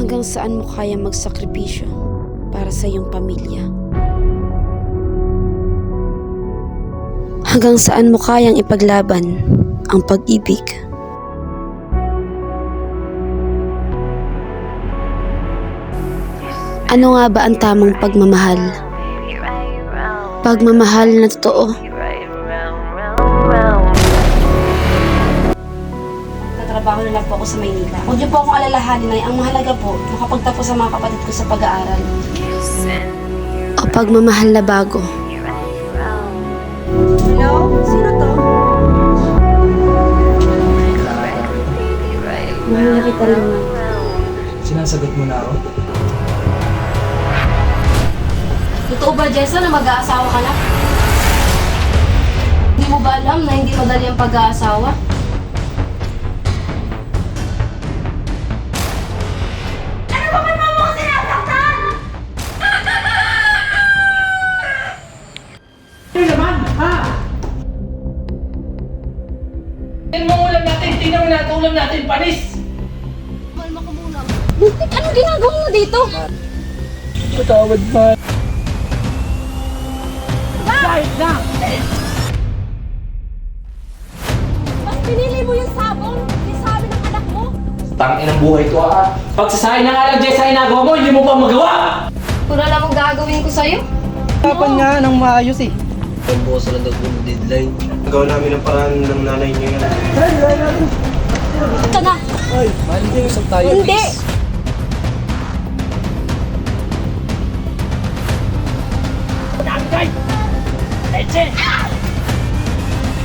Hanggang saan mo kaya magsakripisyo para sa iyong pamilya? Hanggang saan mo kayang ipaglaban ang pag-ibig? Ano nga ba ang tamang pagmamahal? Pagmamahal na totoo. Tatrabaho na lang po ako sa Maynila. Huwag niyo po akong alalahanin ay ang mahalaga po, makapagtapos sa mga kapatid ko sa pag-aaral. O pagmamahal na bago. Hello? Sino to? Mahal na kita rin. Sinasagot mo na ako? Totoo ba, Jessa, na mag-aasawa ka na? Hindi mo ba alam na hindi madali ang pag-aasawa? Tingnan mo natin ulam natin, panis! Buntik, anong ginagawa mo dito? Patawad pa. Kahit na! Mas pinili mo yung sabong, yung sabi ng anak mo? Tangin ang buhay ko ah. Pagsasahin na nga lang Jess sa inagawa mo, hindi mo pa magawa! Kung alam mo gagawin ko sa'yo? Usapan nga ng maayos eh. Pambosa lang daw po ng deadline. Gawa namin ang paraan ng nanay niya yan. Ito na! Ay, malimusap tayo, Hindi! Tangkay! Leche!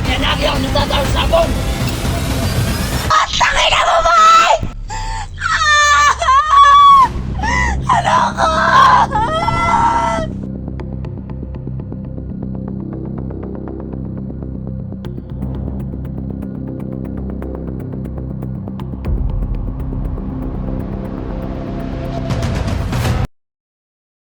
Kaya na ako nagtatawag sabon! Ang tangin na mo ba?